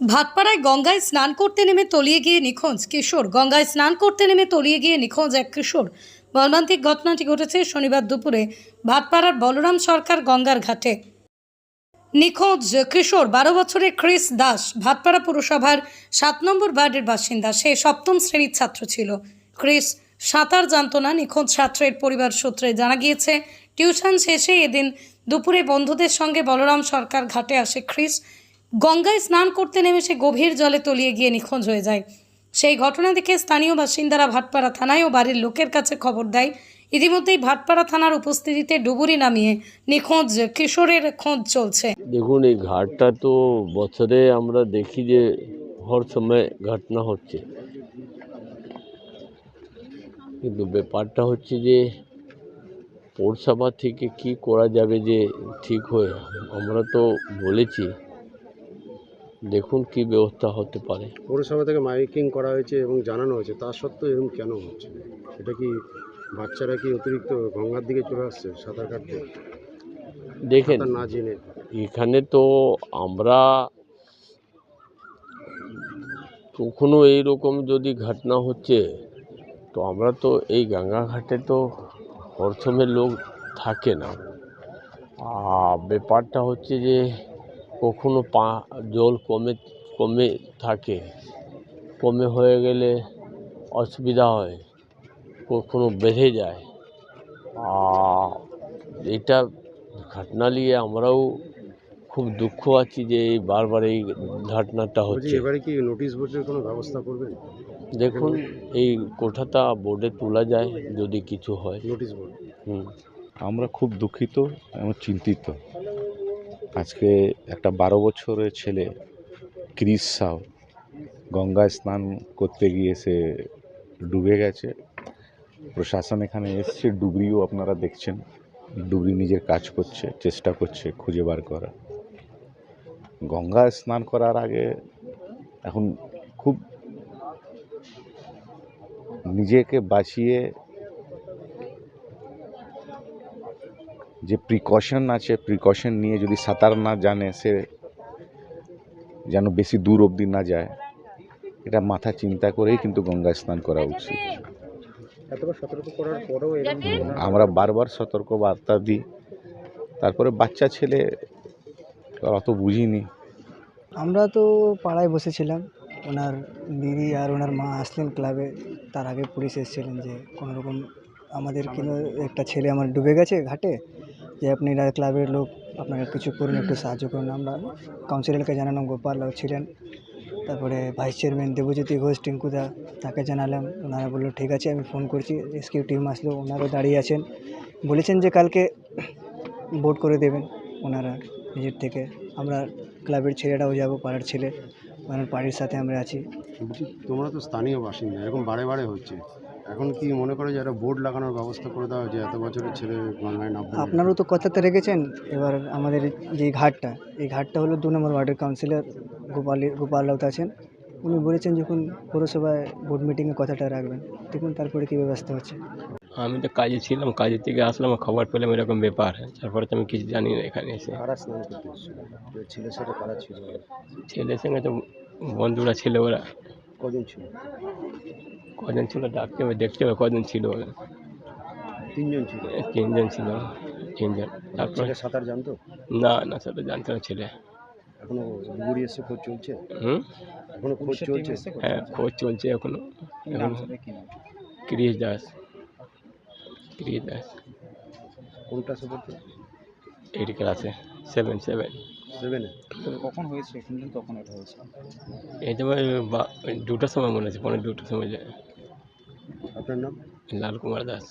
ভাটপাড়ায় গঙ্গায় স্নান করতে নেমে তলিয়ে গিয়ে নিখোঁজ কিশোর। গঙ্গায় স্নান করতে নেমে তলিয়ে গিয়ে নিখোঁজ এক কিশোর। মর্মান্তিক ঘটনাটি ঘটেছে শনিবার দুপুরে ভাটপাড়ার বলরাম সরকার গঙ্গার ঘাটে। নিখোঁজ কিশোর, বারো বছরের ক্রিস দাস, ভাটপাড়া পুরসভার সাত নম্বর বার্ডের বাসিন্দা। সে সপ্তম শ্রেণির ছাত্র ছিল। ক্রিস সাঁতার জানত না, নিখোঁজ ছাত্রের পরিবার সূত্রে জানা গিয়েছে, টিউশন শেষে এদিন দুপুরে বন্ধুদের সঙ্গে বলরাম সরকার ঘাটে আসে ক্রিস। গঙ্গায় স্নান করতে নেমে সে গভীর জলে তলিয়ে গিয়ে নিখোঁজ হয়ে যায়। সেই ঘটনা দেখে স্থানীয় বাসিন্দারা ভাটপাড়া থানায় ও বাড়ির লোকের কাছে খবর দেয়। ইতিমধ্যেই ভাটপাড়া থানার উপস্থিতিতে ডুবুরি নামিয়ে নিখোঁজ কিশোরের খোঁজ চলছে। দেখুন, এই ঘাটটা তো বছরে আমরা দেখি যে হর সময় ঘটনা হচ্ছে। কিন্তু ব্যাপারটা হচ্ছে যে পৌরসভা থেকে কি করা যাবে যে ঠিক হয়ে আমরা তো বলেছি দেখুন কি ব্যবস্থা হতে পারে। পৌরসভা থেকে মাইকিং করা হয়েছে এবং জানানো হয়েছে তা সত্ত্বেও এরকম কেন হচ্ছে? এটা কি বাচ্চারা কি অতিরিক্ত গঙ্গার দিকে চলে আসছে সাঁতার কাটতে? দেখেন না জেনে। এখানে তো আমরা কখনো এইরকম যদি ঘটনা হচ্ছে তো আমরা তো এই গঙ্গা ঘাটে তো হরসমের লোক থাকে না। আর ব্যাপারটা হচ্ছে যে কখনো পা জল কমে কমে থাকে। কমে হয়ে গেলে অসুবিধা হয় কখনো বেঁধে যায়। আর এটা ঘটনা নিয়ে আমরাও খুব দুঃখ আছি যে এই বারবার এই ঘটনাটা হচ্ছে। এবারে কি নোটিশ বোর্ডের কোনো ব্যবস্থা করবেন? দেখুন এই কোঠাটা বোর্ডে তোলা যায় যদি কিছু হয়। Notice board. হুম। আমরা খুব দুঃখিত এবং চিন্তিত। আজকে একটা বারো বছরের ছেলে, ক্রিস সাউ গঙ্গায় স্নান করতে গিয়ে সে ডুবে গেছে। প্রশাসন এখানে এসছে ডুবরিও আপনারা দেখছেন। ডুবরি নিজের কাজ করছে, চেষ্টা করছে খুঁজে বার করা গঙ্গায় স্নান করার আগে এখন খুব নিজেকে বাঁচিয়ে যে প্রিকশন আছে প্রিকশন নিয়ে যদি সাঁতার না জানে সে যেন বেশি দূর অবধি না যায় এটা মাথা চিন্তা করেই কিন্তু গঙ্গা স্নান করা উচিত। এতবার সতর্ক করার পরেও এরকম ঘটনা আমরা বারবার সতর্ক বার্তা দিই। তারপরে বাচ্চা ছেলে অত বুঝিনি। আমরা তো পাড়ায় বসেছিলাম। ওনার দিদি আর ওনার মা আসলেন ক্লাবে তার আগে পুলিশ এসেছিলেন যে কোনো রকম আমাদের কিন্তু একটা ছেলে আমার ডুবে গেছে ঘাটে। যে আপনারা ক্লাবের লোক আপনারা কিছু করুন, একটু সাহায্য করুন। আমরা কাউন্সিলরকে জানালাম গোপালরাও ছিলেন। তারপরে ভাইস চেয়ারম্যান দেবজ্যোতি ঘোষ টিঙ্কুদা তাকে জানালাম। ওনারা বলল, ঠিক আছে, আমি ফোন করছি রেস্কিউ টিম আসলো, ওনারাও দাঁড়িয়ে আছেন। বলেছেন যে কালকে ভোট করে দেবেন ওনারা নিজের থেকে। আমরা ক্লাবের ছেলেরাও যাব, পাড়ার ছেলে। ওনার বাড়ির সাথে আমরা আছি। তোমরা তো স্থানীয় বাসিন্দা, এরকম বারে বারে হচ্ছে। এখন কি মনে করো যে একটা বোর্ড লাগানোর ব্যবস্থা করে দেওয়া যে এত বছরের ছেলে? আপনারও তো কথাতে রেখেছেন এবার আমাদের যে ঘাটটা এই ঘাটটা হলো দু নম্বর ওয়ার্ডের কাউন্সিলর গোপাল গোপাল রাউত আছেন। উনি বলেছেন যখন পৌরসভায় বোর্ড মিটিংয়ে কথাটা রাখবেন দেখুন তারপরে কী ব্যবস্থা হচ্ছে। আমি তো কাজে ছিলাম কাজে থেকে আসলাম খবর পেলাম এরকম ব্যাপার। তারপরে তো আমি কিছু জানি না এখানে এসে। কারা স্নান করতে এসেছিল যে ছেলে সেটা কারা ছিল। ছেলের সঙ্গে তো বন্ধুরা ছিল ওরা। কজন ছিল? কজন ছিল ডাকতে হবে দেখতে হবে কজন ছিল। তিনজন ছিল? তিনজন ছিল তিনজন। তারপরে সাঁতার জানতো? না না সেটা জানতো না ছেলে। এখনও ডুবুরি এসে খোঁজ চলছে? হুম? এখনও খোঁজ চলছে? হ্যাঁ খোঁজ চলছে এখনও। এখন ক্রিস দাস। ক্রিস দাস। কোনটা সে পড়তো এইট ক্লাসে সেভেন সেভেন সেভেনে কখন হয়েছে? শুনলেন কখন এটা হয়েছে? এই তো ওই বা- দুটোর সময় মনে আছে পনেরো দুটো সময় যায়। আপনার নাম? লাল কুমার দাস।